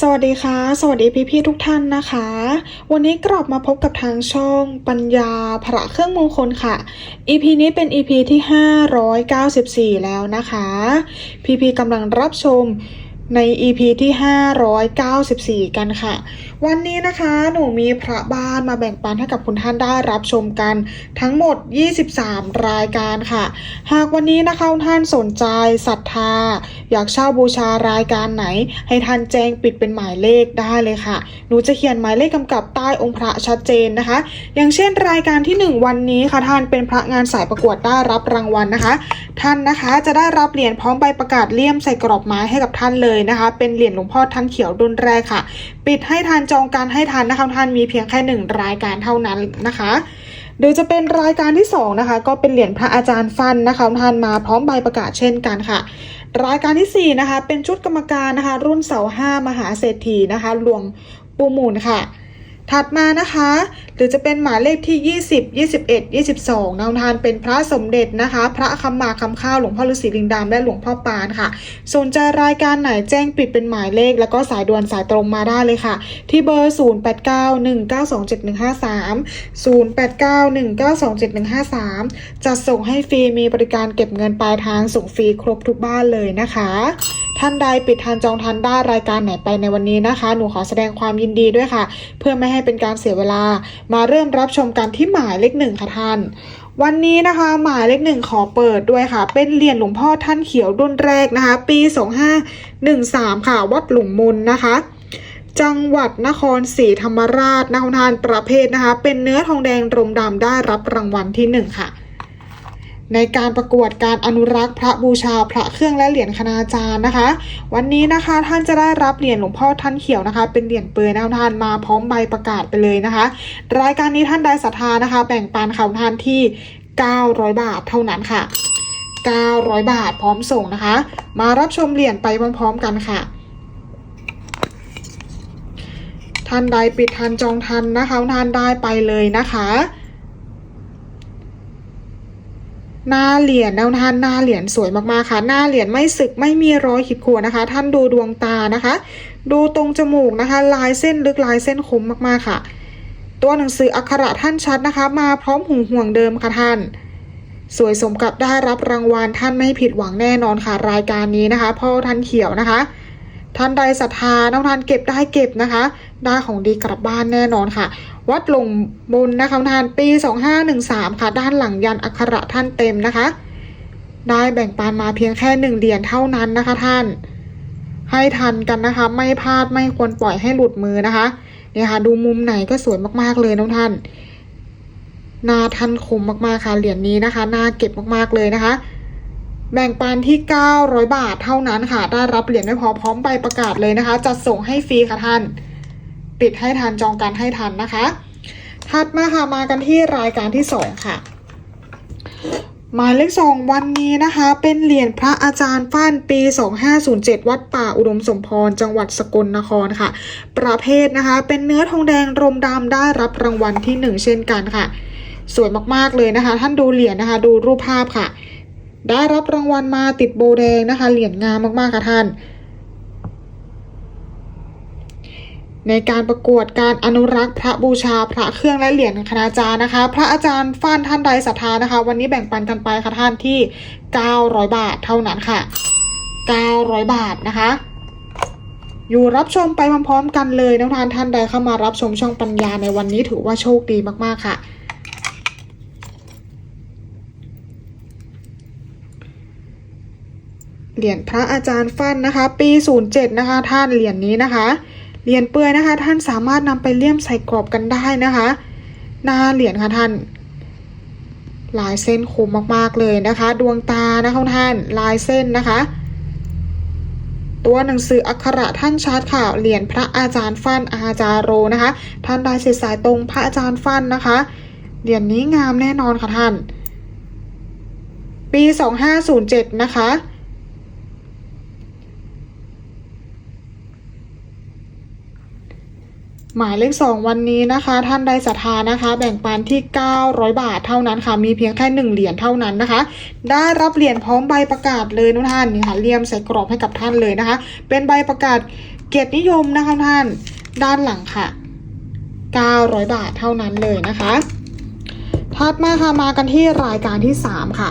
สวัสดีค่ะ สวัสดีพี่ๆทุกท่านนะคะ วันนี้กลับมาพบกับทางช่องปัญญาพระเครื่องมงคลค่ะ EP นี้เป็น EP ที่ 594 แล้วนะคะ พี่ๆกำลังรับชมใน EP ที่ 594 กันค่ะ วันนี้นะคะหนูมีพระบ้านมาแบ่งปันให้กับคุณท่านได้รับชมกันทั้งหมด 23 รายการค่ะ หากวันนี้นะคะคุณท่านสนใจศรัทธา อยากเช่าบูชารายการไหน ให้ท่านแจ้งปิดเป็นหมายเลขได้เลยค่ะ หนูจะเขียนหมายเลขกำกับใต้องค์พระชัดเจนนะคะ อย่างเช่นรายการที่ 1 วันนี้ค่ะท่านเป็นพระงานสายประกวดได้รับรางวัลนะคะ ท่านนะคะจะได้รับเหรียญพร้อมใบประกาศเลี่ยมใส่กรอบไม้ให้กับท่านเลยนะคะ เป็นเหรียญหลวงพ่อท่านเขียวรุ่นแรกค่ะ ปิดให้ทานจองการให้ทานนะคะท่านมีเพียงแค่หนึ่งรายการเท่านั้นนะคะเดยจะเป็นรายการที่สองนะคะก็เป็นเหรียญพระอาจารย์ฟันนะคะท่านมาพร้อมใบประกาศเช่นกันค่ะ รายการที่สี่นะคะเป็นชุดกรรมการนะคะรุ่นเสาห้ามหาเศรษฐีนะคะหลวงปูมูลค่ะ ถัดมานะคะหรือจะเป็นหมายเลขที่ 20 21 22นำทานเป็นพระสมเด็จนะคะ พระคำมาคำข้าวหลวงพ่อฤาษีลิงดำและหลวงพ่อปานค่ะ สนใจรายการไหนแจ้งปิดเป็นหมายเลข แล้วก็สายด่วนสายตรงมาได้เลยค่ะ ที่เบอร์ 0891927153 0891927153 จะส่งให้ฟรีมีบริการเก็บเงินปลายทางส่งฟรีครบทุกบ้านเลยนะคะ ท่านใดปิดทานจองทันได้รายการไหนไปในวันนี้นะคะ หนูขอแสดงความยินดีด้วยค่ะ เพื่อไม่ให้เป็นการเสียเวลามาเริ่มรับชมกันที่หมายเลขหนึ่งค่ะท่าน วันนี้นะคะหมายเลขหนึ่งขอเปิดด้วยค่ะ เป็นเหรียญหลวงพ่อท่านเขียวรุ่นแรกนะคะ ปี 2513 ค่ะ วัดหลุงมุลนะคะจังหวัดนครศรีธรรมราชนะคะทานประเภทนะคะ เป็นเนื้อทองแดงรมดำได้รับรางวัลที่หนึ่งค่ะ ในการประกวดการอนุรักษ์พระบูชาพระเครื่องและเหรียญคณาจารย์นะคะ วันนี้นะคะท่านจะได้รับเหรียญหลวงพ่อท่านเขียวนะคะ เป็นเหรียญเปลือยนะท่านมาพร้อมใบประกาศไปเลยนะคะ รายการนี้ท่านใดศรัทธานะคะ แบ่งปันข่าวท่านที่ 900 บาทเท่านั้นค่ะ 900 บาทพร้อมส่งนะคะ มารับชมเหรียญไปพร้อมๆกันค่ะท่านใดปิดทันจองทันนะคะท่านได้ไปเลยนะคะ หน้าเหรียญนะท่านหน้าเหรียญสวยมากๆค่ะ หน้าเหรียญไม่สึกไม่มีรอยขีดข่วนนะคะ ท่านดูดวงตานะคะ ดูตรงจมูกนะคะ ลายเส้นลึกลายเส้นคมมากๆค่ะ ตัวหนังสืออักขระท่านชัดนะคะ มาพร้อมหูห่วงเดิมค่ะท่าน สวยสมกับได้รับรางวัลท่านไม่ผิดหวังแน่นอนค่ะ รายการนี้นะคะ พ่อท่านเขียวนะคะ ท่านใดศรัทธาน้องท่านเก็บได้เก็บนะคะ ได้ของดีกลับบ้านแน่นอนค่ะ วัดหลงบุญนะคะท่านปี 2513 ค่ะ ด้านหลังยันอักขระท่านเต็มนะคะ ได้แบ่งปันมาเพียงแค่หนึ่งเหรียญเท่านั้นนะคะท่าน ให้ทันกันนะคะ ไม่พลาดไม่ควรปล่อยให้หลุดมือนะคะเนี่ยค่ะดูมุมไหนก็สวยมากๆเลยน้องท่านหนาท่านคมมากๆค่ะเหรียญนี้นะคะน่าเก็บมากๆเลยนะคะ แบ่งปันที่ 900 บาทเท่านั้นค่ะ ได้รับเหรียญไม่พอพร้อมใบประกาศเลยนะคะ จัดส่งให้ฟรีค่ะท่าน ปิดให้ทันจองกันให้ทันนะคะ ถัดมาค่ะมากันที่รายการที่สองค่ะหมายเลขสองวันนี้นะคะ เป็นเหรียญพระอาจารย์ฟ้านปี 2507 วัดป่าอุดมสมพร จังหวัดสกลนครค่ะ ประเภทนะคะ เป็นเนื้อทองแดงรมดำได้รับรางวัลที่หนึ่งเช่นกันค่ะ สวยมากๆเลยนะคะ ท่านดูเหรียญนะคะ ดูรูปภาพค่ะ ได้รับรางวัลมาติดโบแดงนะคะ เหรียญงามมากๆค่ะท่าน ในการประกวดการอนุรักษ์พระบูชาพระเครื่องและเหรียญคณาจารย์นะคะ พระอาจารย์ฟ้านท่านใดศรัทธานะคะ วันนี้แบ่งปันกันไปค่ะท่านที่ 900 บาทเท่านั้นค่ะ 900 บาทนะคะอยู่รับชมไปพร้อมๆกันเลยน้องทานท่านใดเข้ามารับชมช่องปัญญาในวันนี้ถือว่าโชคดีมากๆค่ะ เหรียญพระอาจารย์ฟันนะคะ ปี 07 นะคะ ท่านเหรียญนี้นะคะ เหรียญเปื่อยนะคะ ท่านสามารถนำไปเลี่ยมใส่กรอบกันได้นะคะหน้าเหรียญค่ะท่าน ลายเส้นคมมากๆเลยนะคะ ดวงตานะคะท่านลายเส้นนะคะ ตัวหนังสืออักขระท่านชัดค่ะเหรียญพระอาจารย์ฟันอาจารโรนะคะ ท่านได้เสดสายตรงพระอาจารย์ฟันนะคะเหรียญนี้งามแน่นอนค่ะท่าน ปี 2507 นะคะ หมายเลขสองวันนี้นะคะ ท่านใดศรัทธานะคะ แบ่งปันที่ 900 บาทเท่านั้นค่ะ มีเพียงแค่หนึ่งเหรียญเท่านั้นนะคะ ได้รับเหรียญพร้อมใบประกาศเลยนะท่านนี่ค่ะเลี่ยมใส่กรอบให้กับท่านเลยนะคะ เป็นใบประกาศเกียรตินิยมนะคะท่านด้านหลังค่ะ 900 บาทเท่านั้นเลยนะคะถัดมาค่ะมากันที่รายการที่ 3 ค่ะ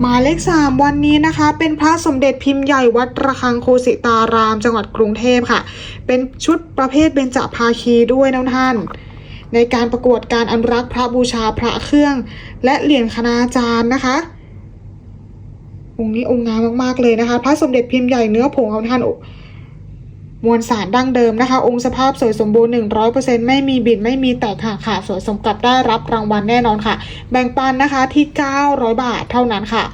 หมายเลข 3 วันนี้นะคะ เป็นพระสมเด็จพิมพ์ใหญ่วัดระฆังโคสิตาราม จังหวัดกรุงเทพค่ะ เป็นชุดประเภทเบญจภาคีด้วยนะท่าน ในการประกวดการอนุรักษ์พระบูชาพระเครื่อง และเหรียญคณาจารย์นะคะองค์นี้องค์งามมากๆเลยนะคะ พระสมเด็จพิมพ์ใหญ่เนื้อผงของท่าน มวลสารดั้งเดิมนะคะ องค์สภาพสวยสมบูรณ์ 100%ไม่มีบิดไม่มีแตกหักค่ะ สวยสมกับได้รับรางวัลแน่นอนค่ะ แบ่งปันนะคะที่ 900 บาทเท่านั้นค่ะ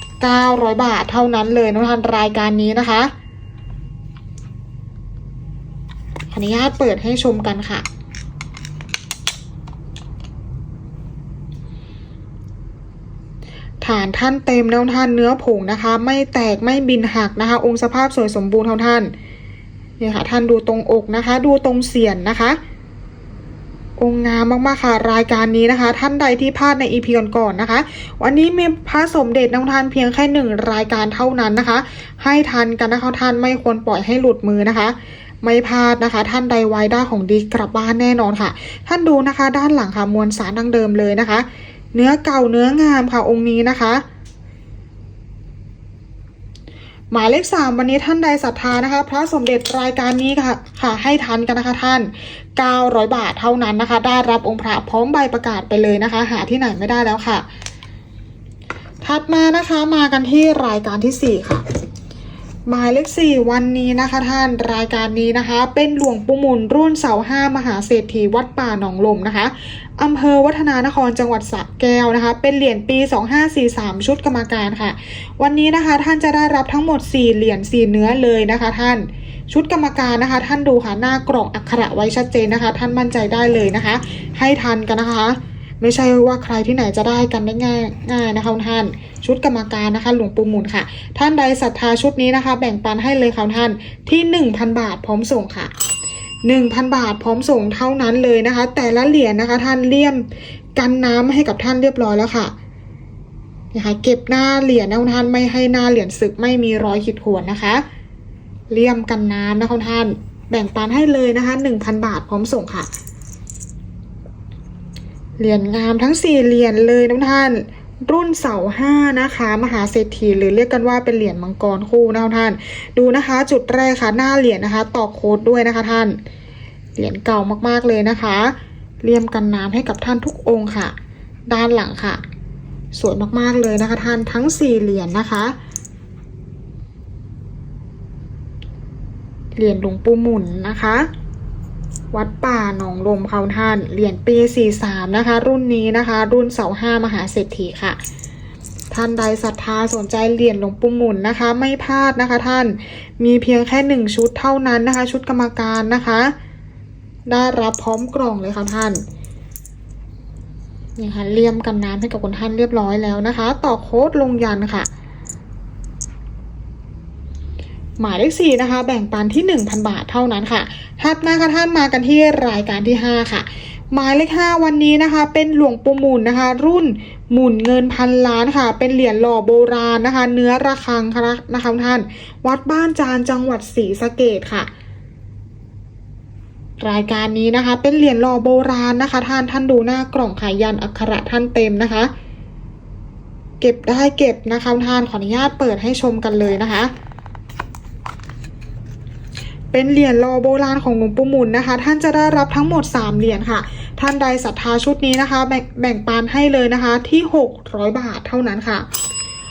900 บาทเท่านั้นเลยนะท่านรายการนี้นะคะขออนุญาตเปิดให้ชมกันค่ะ ฐานท่านเต็มแล้วท่านเนื้อผงนะคะ ไม่แตกไม่บินหักนะคะ องค์สภาพสวยสมบูรณ์เท่าท่าน เนี่ยค่ะท่านดูตรงอกนะคะ ดูตรงเสียนนะคะ องค์งามมากๆค่ะรายการนี้นะคะ ท่านใดที่พลาดในอีพีก่อนๆนะคะ วันนี้มีพระสมเด็จน้องทานเพียงแค่หนึ่งรายการเท่านั้นนะคะ ให้ทันกันนะคะท่านไม่ควรปล่อยให้หลุดมือนะคะไม่พลาดนะคะ ท่านใดไว้ได้ของดีกลับบ้านแน่นอนค่ะ ท่านดูนะคะ ด้านหลังค่ะมวลสารดังเดิมเลยนะคะ เนื้อเก่าเนื้องามค่ะองค์นี้นะคะ หมายเลขสามวันนี้ท่านใดศรัทธานะคะ พระสมเด็จรายการนี้ค่ะ ค่ะให้ทันกันนะคะท่าน 900 บาทเท่านั้นนะคะ ได้รับองค์พระพร้อมใบประกาศไปเลยนะคะ หาที่ไหนไม่ได้แล้วค่ะ ถัดมานะคะมากันที่รายการที่สี่ค่ะหมายเลขสี่วันนี้นะคะท่านรายการนี้นะคะ เป็นหลวงปู่หมุนรุ่นเสาห้ามหาเศรษฐีวัดป่าหนองลมนะคะ อำเภอวัฒนานครจังหวัดสระแก้วนะคะ เป็นเหรียญปี 2543 ชุดกรรมการค่ะ วันนี้นะคะท่านจะได้รับทั้งหมด 4 เหรียญ4เนื้อเลยนะคะท่านชุดกรรมการนะคะ ท่านดูค่ะหน้ากล่องอักขระไว้ชัดเจนนะคะ ท่านมั่นใจได้เลยนะคะ ให้ทันกันนะคะ ไม่ใช่ว่าใครที่ไหนจะได้กันได้ง่ายง่ายนะคะท่านชุดกรรมการนะคะ หลวงปู่หมุนค่ะ ท่านใดศรัทธาชุดนี้นะคะ แบ่งปันให้เลยค่ะท่านที่ 1,000 บาทพร้อมส่งค่ะ 1,000 บาทพร้อมส่งเท่านั้นเลยนะคะ แต่ละเหรียญนะคะท่านเลี่ยมกันน้ำให้กับท่านเรียบร้อยแล้วค่ะนะคะเก็บหน้าเหรียญนะท่านไม่ให้หน้าเหรียญสึกไม่มีรอยขีดข่วนนะคะเลี่ยมกันน้ำนะคะท่าน แบ่งปันให้เลยนะคะ1,000 บาทพร้อมส่งค่ะเหรียญงามทั้งสี่เหรียญเลยนะท่าน รุ่นเสาห้านะคะ มหาเศรษฐีหรือเรียกกันว่าเป็นเหรียญมังกรคู่นะท่าน ดูนะคะ จุดแรกค่ะหน้าเหรียญนะคะต่อโค้ดด้วยนะคะท่าน เหรียญเก่ามากๆเลยนะคะ เลี่ยมกันน้ำให้กับท่านทุกองค์ค่ะ ด้านหลังค่ะ สวยมากๆเลยนะคะท่านทั้งสี่เหรียญนะคะ เหรียญหลวงปู่หมุนนะคะ วัดป่าหนองลมเขาท่าน เหรียญปี 43 นะคะ รุ่นนี้นะคะ รุ่นเสาห้ามหาเศรษฐีค่ะ ท่านใดศรัทธาสนใจเหรียญหลวงปู่หมุนนะคะ ไม่พลาดนะคะท่าน มีเพียงแค่หนึ่งชุดเท่านั้นนะคะ ชุดกรรมการนะคะ ได้รับพร้อมกล่องเลยค่ะท่านนี่ค่ะเลี่ยมกันน้ำให้กับคุณท่านเรียบร้อยแล้วนะคะ ต่อโค้ดลงยันค่ะ หมายเลขสี่นะคะ แบ่งปันที่ 1,000 บาทเท่านั้นค่ะถัดมาค่ะท่านมากันที่รายการที่ 5 ค่ะ หมายเลข5วันนี้นะคะ เป็นหลวงปู่หมุนนะคะ รุ่นหมุนเงินพันล้านค่ะ เป็นเหรียญหล่อโบราณนะคะ เนื้อระฆังค่ะนะคะท่าน วัดบ้านจานจังหวัดศรีสะเกดค่ะรายการนี้นะคะ เป็นเหรียญหล่อโบราณนะคะ ท่านท่านดูหน้ากล่องขายยันอักขระท่านเต็มนะคะ เก็บได้เก็บนะคะท่านขออนุญาตเปิดให้ชมกันเลยนะคะ เป็นเหรียญรอโบราณของหลวงปู่หมุนนะคะ ท่านจะได้รับทั้งหมด 3 เหรียญค่ะ ท่านใดศรัทธาชุดนี้นะคะ แบ่งแบ่งปันให้เลยนะคะที่ 600 บาทเท่านั้นค่ะ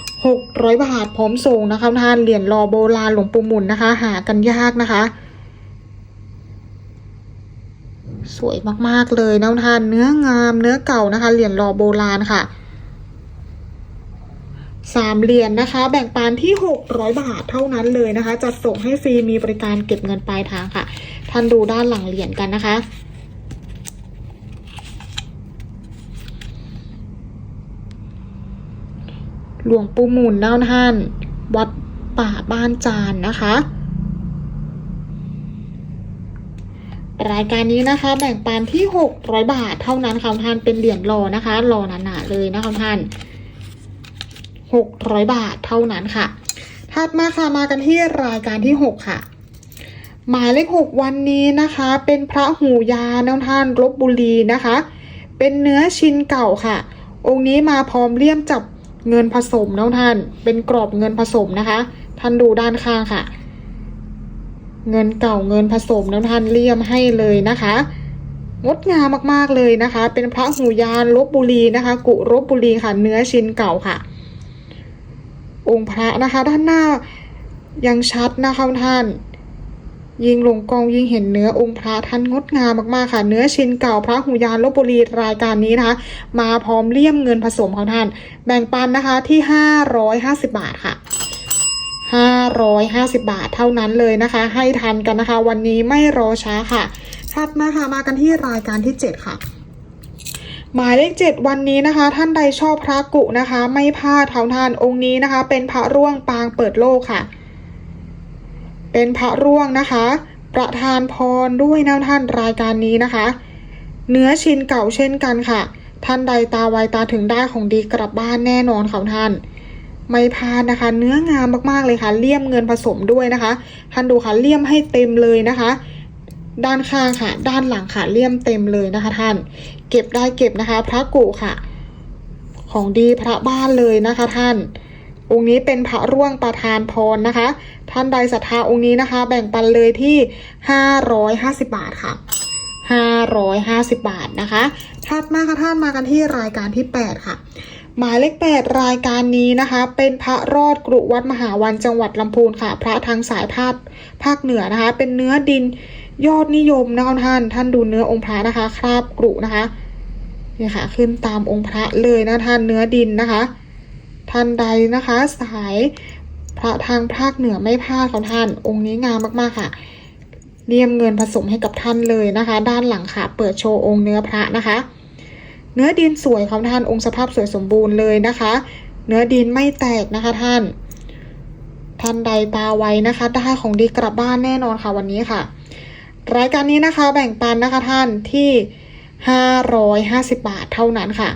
600 บาทพร้อมส่งนะคะท่านเหรียญรอโบราณหลวงปู่หมุนนะคะ หากันยากนะคะ สวยมากๆเลยนะท่านเนื้องามเนื้อเก่านะคะ เหรียญรอโบราณค่ะ สามเหรียญนะคะ แบ่งปันที่ 600 บาทเท่านั้นเลยนะคะ จัดส่งให้ฟรีมีบริการเก็บเงินปลายทางค่ะ ท่านดูด้านหลังเหรียญกันนะคะหลวงปู่หมุนเน่าท่าน วัดป่าบ้านจานนะคะ รายการนี้นะคะ แบ่งปันที่ 600 บาทเท่านั้นค่ะท่านเป็นเหรียญรอนะคะรอหนาๆเลยนะคะท่าน 600 บาทเท่านั้นค่ะ ถัดมาค่ะมากันที่รายการที่ 6 ค่ะ หมายเลขหกวันนี้นะคะ เป็นพระหูยาแนวท่านลบบุรีนะคะ เป็นเนื้อชิ้นเก่าค่ะ องค์นี้มาพร้อมเลี่ยมจับเงินผสมแนวท่าน เป็นกรอบเงินผสมนะคะ ท่านดูด้านข้างค่ะ เงินเก่าเงินผสมแนวท่านเลี่ยมให้เลยนะคะงดงามมาก ๆ เลยนะคะ เป็นพระหูยานลบบุรีนะคะ กุลบบุรีค่ะ เนื้อชิ้นเก่าค่ะ องค์พระนะคะ ด้านหน้ายังชัดนะคะท่าน ยิงลงกองยิงเห็นเนื้อองค์พระท่านงดงามมากๆค่ะ เนื้อชิ้นเก่าพระหูยานลบบุรีรายการนี้นะคะ มาพร้อมเลี่ยมเงินผสมของท่าน แบ่งปันนะคะที่ 550 บาทค่ะ550 บาทเท่านั้นเลยนะคะ ให้ทันกันนะคะ วันนี้ไม่รอช้าค่ะถัดมาค่ะมากันที่รายการที่ 7 ค่ะ หมายเลขเจ็ดวันนี้นะคะ ท่านใดชอบพระกุนะคะ ไม่พลาดเท่าทานองค์นี้นะคะ เป็นพระร่วงปางเปิดโลกค่ะ เป็นพระร่วงนะคะ ประธานพรด้วยนะท่านรายการนี้นะคะ เนื้อชิ้นเก่าเช่นกันค่ะ ท่านใดตาไวตาถึงได้ของดีกลับบ้านแน่นอนค่ะท่าน ไม่พลาดนะคะ เนื้องามมากๆเลยค่ะเลี่ยมเงินผสมด้วยนะคะ ท่านดูค่ะเลี่ยมให้เต็มเลยนะคะ ด้านข้างค่ะ ด้านหลังค่ะเลี่ยมเต็มเลยนะคะ ท่าน เก็บได้เก็บนะคะ พระกุค่ะ ของดีพระบ้านเลยนะคะ ท่าน องค์นี้เป็นพระร่วงประธานพรนะคะ ท่านใดศรัทธาองค์นี้นะคะ แบ่งปันเลยที่550บาทค่ะ550บาทนะคะถัดมาค่ะท่านมากันที่รายการที่8ค่ะหมายเลข8รายการนี้นะคะ เป็นพระรอดกรุวัดมหาวันจังหวัดลำพูนค่ะ พระทางสายภาคภาคเหนือนะคะ เป็นเนื้อดิน ยอดนิยมนะคะท่าน ท่านดูเนื้อองค์พระนะคะ คราบกรุนะคะนี่ค่ะ ขึ้นตามองค์พระเลยนะท่านเนื้อดินนะคะ ท่านใดนะคะ สายพระทางภาคเหนือไม่พลาดของท่าน องค์นี้งามมากๆค่ะเลี่ยมเงินผสมให้กับท่านเลยนะคะ ด้านหลังค่ะ เปิดโชว์องค์เนื้อพระนะคะ เนื้อดินสวยของท่านองค์สภาพสวยสมบูรณ์เลยนะคะ เนื้อดินไม่แตกนะคะท่าน ท่านใดตาไวนะคะได้ของดีกลับบ้านแน่นอนค่ะวันนี้ค่ะ รายการนี้นะคะแบ่งปันนะคะท่านที่ 550 บาทเท่านั้นค่ะ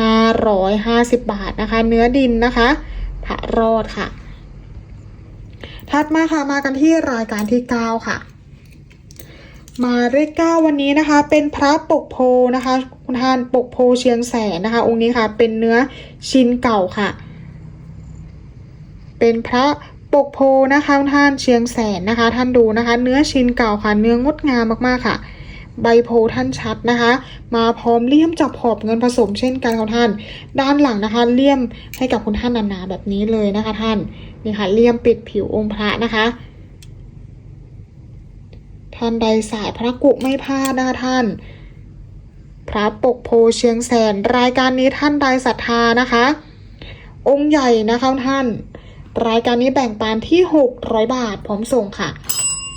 550 บาทนะคะ เนื้อดินนะคะพระรอดค่ะ ถัดมาค่ะมากันที่รายการที่ 9 ค่ะ มาเลขเก้าวันนี้นะคะ เป็นพระปกโพนะคะคุณท่านปกโพเชียงแสนนะคะ องค์นี้ค่ะ เป็นเนื้อชิ้นเก่าค่ะ เป็นพระ ปกโพนะคะท่านเชียงแสนนะคะ ท่านดูนะคะ เนื้อชิ้นเก่าค่ะเนื้องดงามมากๆค่ะ ใบโพท่านชัดนะคะ มาพร้อมเลี่ยมจับขอบเงินผสมเช่นกันค่ะท่าน ด้านหลังนะคะ เลี่ยมให้กับคุณท่านหนาๆแบบนี้เลยนะคะท่านนี่ค่ะเลี่ยมปิดผิวองค์พระนะคะท่านใดสายพระกุไม่พลาดนะคะท่านพระปกโพเชียงแสนรายการนี้ท่านใดศรัทธานะคะ องค์ใหญ่นะคะท่าน รายการนี้แบ่งปันที่ 600 บาทพร้อมส่งค่ะ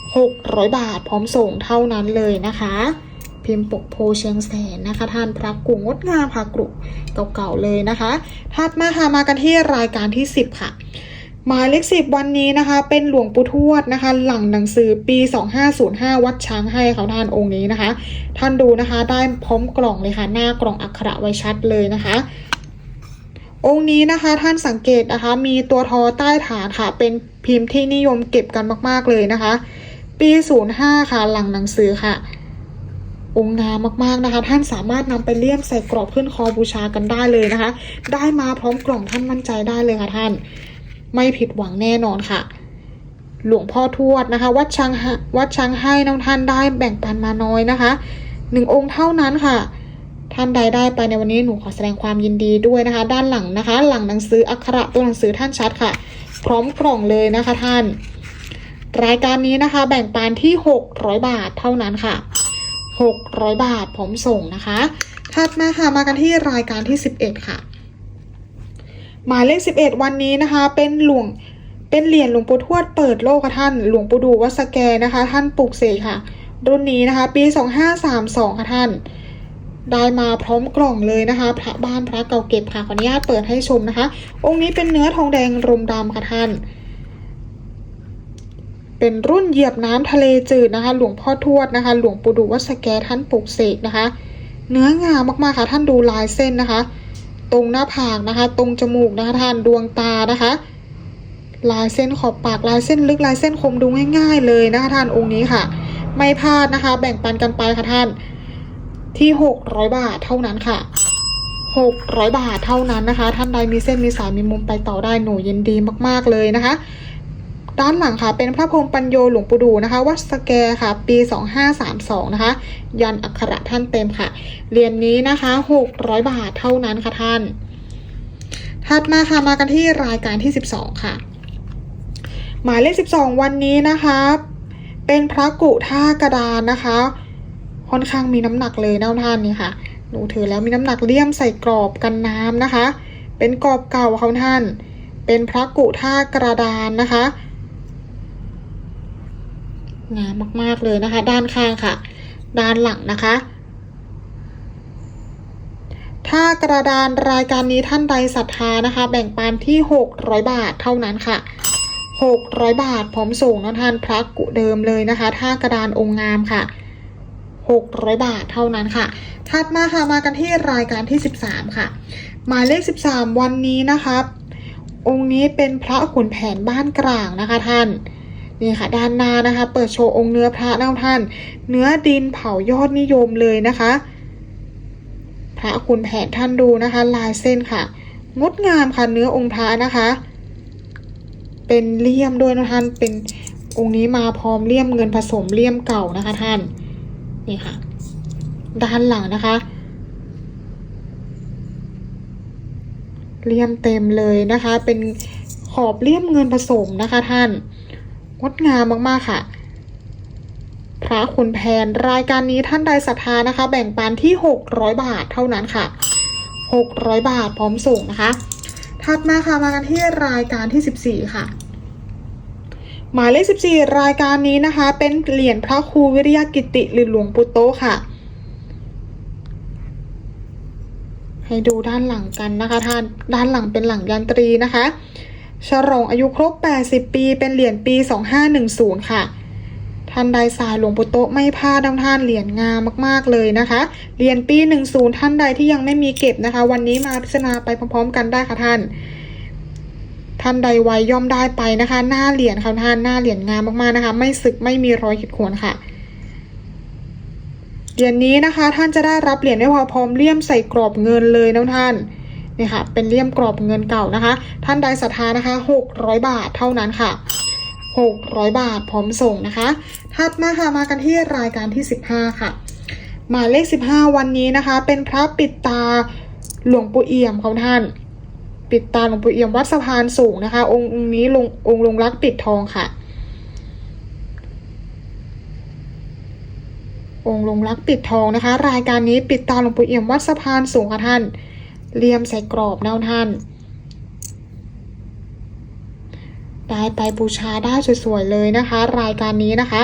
600 บาทพร้อมส่งเท่านั้นเลยนะคะ พิมพ์ปกโพเชียงแสนนะคะ ท่านพระกุงดงามค่ะกรุเก่าๆเลยนะคะถัดมาค่ะมากันที่รายการที่ 10 ค่ะหมายเลขสิบวันนี้นะคะ เป็นหลวงปู่ทวดนะคะ หลังหนังสือปี 2505 วัดช้างให้เขาท่านองค์นี้นะคะ ท่านดูนะคะได้พร้อมกล่องเลยค่ะ หน้ากล่องอักขระไว้ชัดเลยนะคะ องค์นี้นะคะท่านสังเกตนะคะ มีตัวทอใต้ฐานค่ะ เป็นพิมพ์ที่นิยมเก็บกันมาก ๆ เลยนะคะ ปี 05 ค่ะ หลังหนังสือค่ะ องค์งามมากๆนะคะ ท่านสามารถนำไปเลี่ยมใส่กรอบขึ้นคอบูชากันได้เลยนะคะ ได้มาพร้อมกล่องท่านมั่นใจได้เลยค่ะท่าน ไม่ผิดหวังแน่นอนค่ะ หลวงพ่อทวดนะคะ วัดช้างวัดช้างให้น้องท่านได้แบ่งปันมาน้อยนะคะหนึ่งองค์เท่านั้นค่ะ ท่านใดได้ไปในวันนี้หนูขอแสดงความยินดีด้วยนะคะ ด้านหลังนะคะ หลังหนังสืออักขระตัวหนังสือท่านชัดค่ะ พร้อมกล่องเลยนะคะท่าน รายการนี้นะคะ แบ่งปันที่ 600 บาทเท่านั้นค่ะ 600 บาทพร้อมส่งนะคะถัดมาค่ะมากันที่รายการที่ 11 ค่ะ หมายเลข 11 วันนี้นะคะ เป็นหลวงเป็นเหรียญหลวงปู่ทวดเปิดโลกค่ะท่าน หลวงปู่ดูวัดสแกนะคะ ท่านปลูกเสกค่ะ รุ่นนี้นะคะ ปี 2532 ค่ะท่าน ได้มาพร้อมกล่องเลยนะคะ พระบ้านพระเก่าเก็บค่ะขออนุญาตเปิดให้ชมนะคะ องค์นี้เป็นเนื้อทองแดงรมดำค่ะท่าน เป็นรุ่นเหยียบน้ำทะเลจืดนะคะ หลวงพ่อทวดนะคะ หลวงปู่ดูวัสแกท่านปลูกเสกนะคะ เนื้องามมากๆค่ะท่านดูลายเส้นนะคะ ตรงหน้าผากนะคะ ตรงจมูกนะคะท่านดวงตานะคะ ลายเส้นขอบปากลายเส้นลึกลายเส้นคมดูง่าย ๆ เลยนะคะท่านองค์นี้ค่ะ ไม่พลาดนะคะ แบ่งปันกันไปค่ะท่าน ที่ 600 บาทเท่านั้นค่ะ 600 บาทเท่านั้นนะคะ ท่านใดมีเส้นมีสายมีมุมไปต่อได้หนูยินดีมาก ๆ เลยนะคะ ด้านหลังค่ะ เป็นพระพรหมปัญโยหลวงปู่ดูนะคะ วัดสแกค่ะ ปี 2532 นะคะ ยันอักขระท่านเต็มค่ะ เหรียญนนี้นะคะ 600 บาทเท่านั้นค่ะท่าน ถัดมาค่ะ มากันที่รายการที่ 12 ค่ะ หมายเลข 12 วันนี้นะคะ เป็นพระกุท่ากระดานนะคะ ค่อนข้างมีน้ำหนักเลยนะท่านนี่ค่ะ หนูถือแล้วมีน้ำหนักเลี่ยมใส่กรอบกันน้ำนะคะ เป็นกรอบเก่าค่ะท่าน เป็นพระกุท่ากระดานนะคะงามมากๆเลยนะคะ ด้านข้างค่ะ ด้านหลังนะคะ ถ้ากระดานรายการนี้ท่านใดศรัทธานะคะ แบ่งปันที่ 600 บาทเท่านั้นค่ะ 600 บาทพร้อมส่งนะท่านพระกุเดิมเลยนะคะถ้ากระดานองค์งามค่ะ 600 บาทเท่านั้นค่ะ ถัดมาค่ะมากันที่รายการที่ 13 ค่ะ หมายเลข 13 วันนี้นะคะองค์นี้เป็นพระขุนแผนบ้านกลางนะคะท่านนี่ค่ะด้านหน้านะคะ เปิดโชว์องค์เนื้อพระเล่าท่าน เนื้อดินเผายอดนิยมเลยนะคะ พระคุณแผนท่านดูนะคะ ลายเส้นค่ะงดงามค่ะเนื้อองค์พระนะคะ เป็นเลี่ยมด้วยนะท่านเป็นองค์นี้มาพร้อมเลี่ยมเงินผสมเลี่ยมเก่านะคะท่าน นี่ค่ะ ด้านหลังนะคะเลี่ยมเต็มเลยนะคะ เป็นขอบเลี่ยมเงินผสมนะคะท่าน งดงามมากๆค่ะ พระขุนแผนรายการนี้ท่านใดศรัทธานะคะ แบ่งปันที่ 600 บาทเท่านั้นค่ะ 600 บาทพร้อมส่งนะคะ ถัดมาค่ะมากันที่รายการที่ 14 ค่ะ หมายเลข 14 รายการนี้นะคะ เป็นเหรียญพระครูวิริยกิติหรือหลวงปู่โตค่ะ ให้ดูด้านหลังกันนะคะท่านด้านหลังเป็นหลังยันตรีนะคะฉลองอายุครบ 80 ปี เป็นเหรียญปี 2510 ค่ะ ท่านใดสายหลวงปู่โตไม่พลาดดังท่านเหรียญงามมาก ๆ เลยนะคะ เหรียญปี 10 ท่านใดที่ยังไม่มีเก็บนะคะ วันนี้มาพิจารณาไปพร้อม ๆ กันได้ค่ะท่าน ท่านใดไวย่อมได้ไปนะคะ หน้าเหรียญค่ะท่านหน้าเหรียญงามมากๆนะคะ ไม่สึกไม่มีรอยขีดข่วนค่ะเหรียญนี้นะคะท่านจะได้รับเหรียญได้พอพร้อมเลี่ยมใส่กรอบเงินเลยนะท่านนี่ค่ะเป็นเลี่ยมกรอบเงินเก่านะคะ ท่านใดศรัทธานะคะ600 บาทเท่านั้นค่ะ 600 บาทพร้อมส่งนะคะถัดมาค่ะมากันที่รายการที่ 15 ค่ะ หมายเลข 15 วันนี้นะคะ เป็นพระปิดตาหลวงปู่เอี่ยมของท่าน ปิดตาหลวงปู่เอี่ยมวัดสะพานสูงนะคะ องค์นี้ลงองค์ลงรักปิดทองค่ะ องค์ลงรักปิดทองนะคะ รายการนี้ปิดตาหลวงปู่เอี่ยมวัดสะพานสูงค่ะท่านเลี่ยมใส่กรอบแนวท่านได้ไปบูชาได้สวยๆเลยนะคะ รายการนี้นะคะ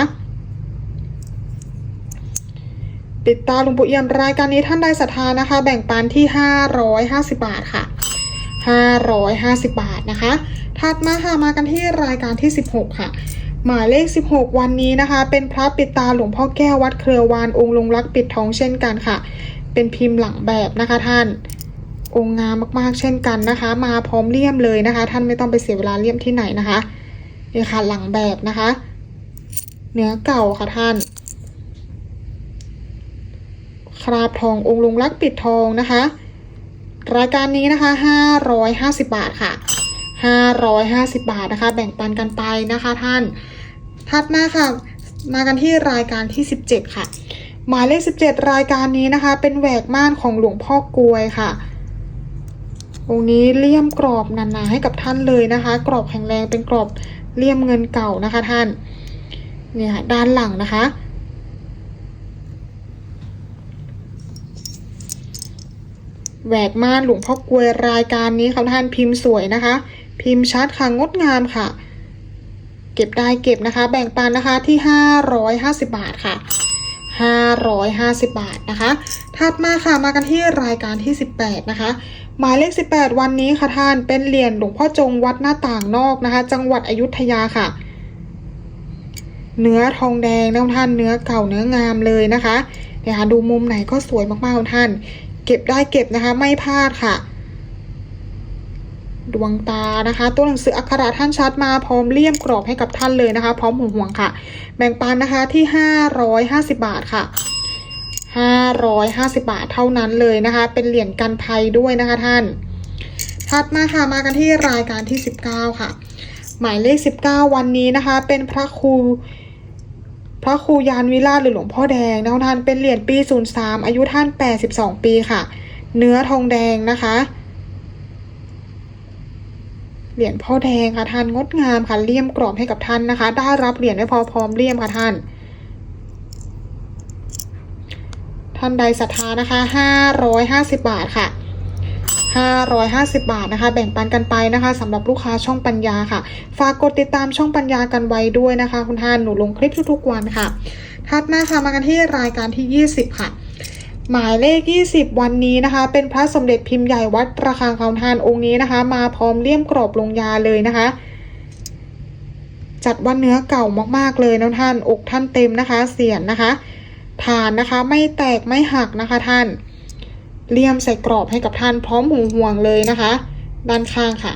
ติดตามหลวงปู่เอี่ยมรายการนี้ท่านใดศรัทธานะคะ แบ่งปันที่ 550 บาทค่ะ 550 บาทนะคะ ถัดมาค่ะมากันที่รายการที่ 16 ค่ะ หมายเลข 16 วันนี้นะคะ เป็นพระปิดตาหลวงพ่อแก้ววัดเครือวานองค์ลงรักปิดทองเช่นกันค่ะ เป็นพิมพ์หลังแบบนะคะท่าน องค์งามมากๆเช่นกันนะคะ มาพร้อมเลี่ยมเลยนะคะ ท่านไม่ต้องไปเสียเวลาเลี่ยมที่ไหนนะคะนี่ค่ะหลังแบบนะคะ เนื้อเก่าค่ะท่านคราบทององค์ลงรักปิดทองนะคะ รายการนี้นะคะ 550 บาทค่ะ 550 บาทนะคะ แบ่งปันกันไปนะคะท่าน ถัดมาค่ะ มากันที่รายการที่ 17 ค่ะ หมายเลข 17 รายการนี้นะคะ เป็นแหวกม่านของหลวงพ่อกลวยค่ะองค์นี้เลี่ยมกรอบหนาๆให้กับท่านเลยนะคะ กรอบแข็งแรงเป็นกรอบเลี่ยมเงินเก่านะคะท่าน เนี่ยค่ะด้านหลังนะคะ แหวกม่านหลวงพ่อกวยรายการนี้ค่ะท่านพิมพ์สวยนะคะ พิมพ์ชัดค่ะงดงามค่ะ เก็บได้เก็บนะคะ แบ่งปันนะคะที่ 550 บาทค่ะ 550 บาทนะคะถัดมาค่ะมากันที่รายการที่ 18 นะคะ หมายเลข 18 วันนี้ค่ะท่านเป็นเหรียญหลวงพ่อจงวัดหน้าต่างนอกนะคะ จังหวัดอยุธยาค่ะ เนื้อทองแดงนะท่านเนื้อเก่าเนื้องามเลยนะคะเนี่ยค่ะดูมุมไหนก็สวยมากๆท่าน เก็บได้เก็บนะคะ ไม่พลาดค่ะ ดวงตานะคะ ตัวหนังสืออักขระท่านชัดมาพร้อมเลี่ยมกรอบให้กับท่านเลยนะคะ พร้อมห่วงห่วงค่ะ แบ่งปันนะคะที่550บาทค่ะ550บาทเท่านั้นเลยนะคะ เป็นเหรียญกันภัยด้วยนะคะท่านถัดมาค่ะมากันที่รายการที่19ค่ะ หมายเลข19วันนี้นะคะ เป็นพระครู พระครูยานวิราชหรือหลวงพ่อแดงนะคะท่านเป็นเหรียญปี 03 อายุท่าน 82 ปีค่ะ เนื้อทองแดงนะคะ เหรียญพ่อแดงค่ะท่านงดงามค่ะเลี่ยมกรอบให้กับท่านนะคะ ได้รับเหรียญไม่พอพร้อมเลี่ยมค่ะท่าน ท่านใดศรัทธานะคะ 550 บาทค่ะ 550 บาทนะคะ แบ่งปันกันไปนะคะสำหรับลูกค้าช่องปัญญาค่ะ ฝากกดติดตามช่องปัญญากันไว้ด้วยนะคะ คุณท่านหนูลงคลิปทุกๆวันค่ะถัดมาค่ะมากันที่รายการที่ 20 ค่ะ หมายเลข 20 วันนี้นะคะ เป็นพระสมเด็จพิมพ์ใหญ่วัดระฆังคำทานองค์นี้นะคะ มาพร้อมเลี่ยมกรอบลงยาเลยนะคะ จัดว่าเนื้อเก่ามากๆเลยนะท่านอกท่านเต็มนะคะ เสียนนะคะ ฐานนะคะไม่แตกไม่หักนะคะท่าน เลี่ยมใส่กรอบให้กับท่านพร้อมหูห่วงเลยนะคะ ด้านข้างค่ะ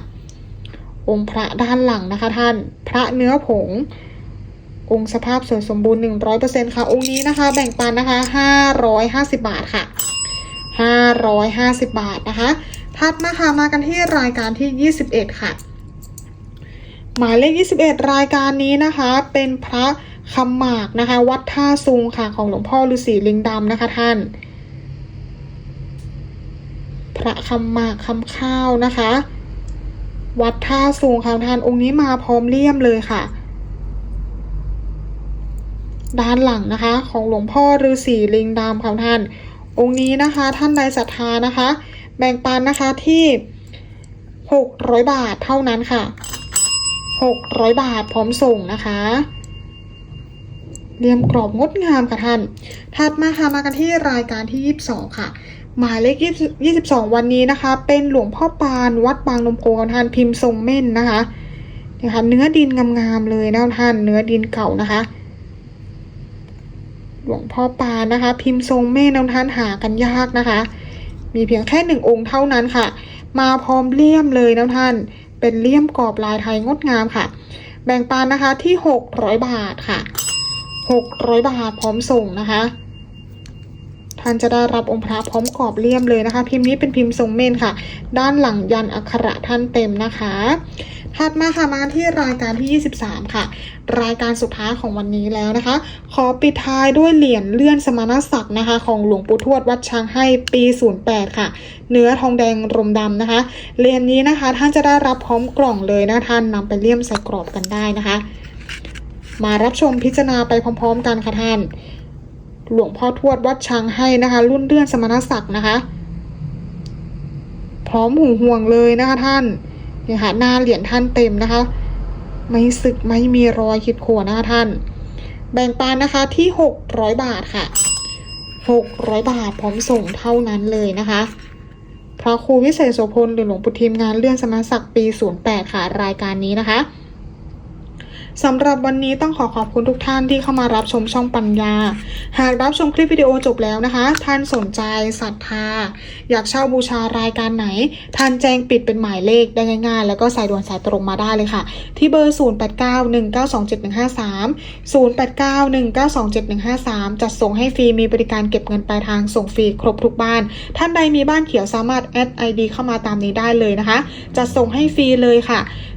องค์พระด้านหลังนะคะ ท่านพระเนื้อผง องค์สภาพสวยสมบูรณ์ 100%ค่ะ องค์นี้นะคะ แบ่งปันนะคะ 550 บาทค่ะ550 บาทนะคะถัดมาค่ะมากันที่รายการที่ 21 ค่ะ หมายเลข 21 รายการนี้นะคะ เป็นพระคำหมากนะคะ วัดท่าซุงค่ะของหลวงพ่อฤาษีลิงดำนะคะท่าน พระคำหมากคำข้าวนะคะ วัดท่าสูงค่ะท่านองค์นี้มาพร้อมเลี่ยมเลยค่ะ ด้านหลังนะคะ ของหลวงพ่อฤาษีลิงดำค่ะท่านองค์นี้นะคะท่านใดศรัทธานะคะ แบ่งปันนะคะที่600บาทเท่านั้นค่ะ600บาทพร้อมส่งนะคะเรียมกรอบงดงามค่ะท่าน ถัดมาค่ะมากันที่รายการที่ 22 ค่ะ หมายเลข22 วันนี้นะคะ เป็นหลวงพ่อปานวัดบางนมโกค่ะท่านพิมพ์ทรงเม่นนะคะนะคะ เนื้อดินงามๆเลยนะท่านเนื้อดินเก่านะคะ หลวงพ่อปานนะคะ พิมพ์ทรงเม่นนะท่านหากันยากนะคะ มีเพียงแค่หนึ่งองค์เท่านั้นค่ะ มาพร้อมเลี่ยมเลยนะท่าน เป็นเลี่ยมกรอบลายไทยงดงามค่ะ แบ่งปันนะคะที่600บาทค่ะ600บาทพร้อมส่งนะคะ ท่านจะได้รับองค์พระพร้อมกรอบเลี่ยมเลยนะคะ พิมพ์นี้เป็นพิมพ์ทรงเม่นค่ะ ด้านหลังยันอักขระท่านเต็มนะคะถัดมาค่ะมาที่รายการที่ 23 ค่ะ รายการสุดท้ายของวันนี้แล้วนะคะ ขอปิดท้ายด้วยเหรียญเลื่อนสมณศักดิ์นะคะ ของหลวงปู่ทวดวัดช้างให้ปี 08 ค่ะ เนื้อทองแดงรมดำนะคะเหรียญนี้นะคะท่านจะได้รับพร้อมกล่องเลยนะท่านนำไปเลี่ยมใส่กรอบกันได้นะคะ มารับชมพิจารณาไปพร้อม ๆ กันค่ะท่าน หลวงพ่อทวดวัดช้างให้นะคะ รุ่นเลื่อนสมณศักดิ์นะคะ พร้อมหูห่วงเลยนะคะท่านเนี่ยค่ะหน้าเหรียญท่านเต็มนะคะ ไม่สึกไม่มีรอยขีดข่วนนะคะท่าน แบ่งปันนะคะที่600บาทค่ะ600บาทพร้อมส่งเท่านั้นเลยนะคะพระครูวิเศษโสพลหรือหลวงปู่ทีมงานเลื่อนสมณศักดิ์ปี 08 ค่ะ รายการนี้นะคะ สำหรับวันนี้ต้องขอขอบคุณทุกท่านที่เข้ามารับชมช่องปัญญา หากรับชมคลิปวิดีโอจบแล้วนะคะ ท่านสนใจศรัทธา อยากเช่าบูชารายการไหน ท่านแจ้งปิดเป็นหมายเลขได้ง่ายๆ แล้วก็สายด่วนสายตรงมาได้เลยค่ะ ที่เบอร์ 0891927153 0891927153 จัดส่งให้ฟรีมีบริการเก็บเงินปลายทางส่งฟรีครบทุกบ้าน ท่านใดมีบ้านเขียวสามารถแอดไอดีเข้ามาตามนี้ได้เลยนะคะจัดส่งให้ฟรีเลยค่ะ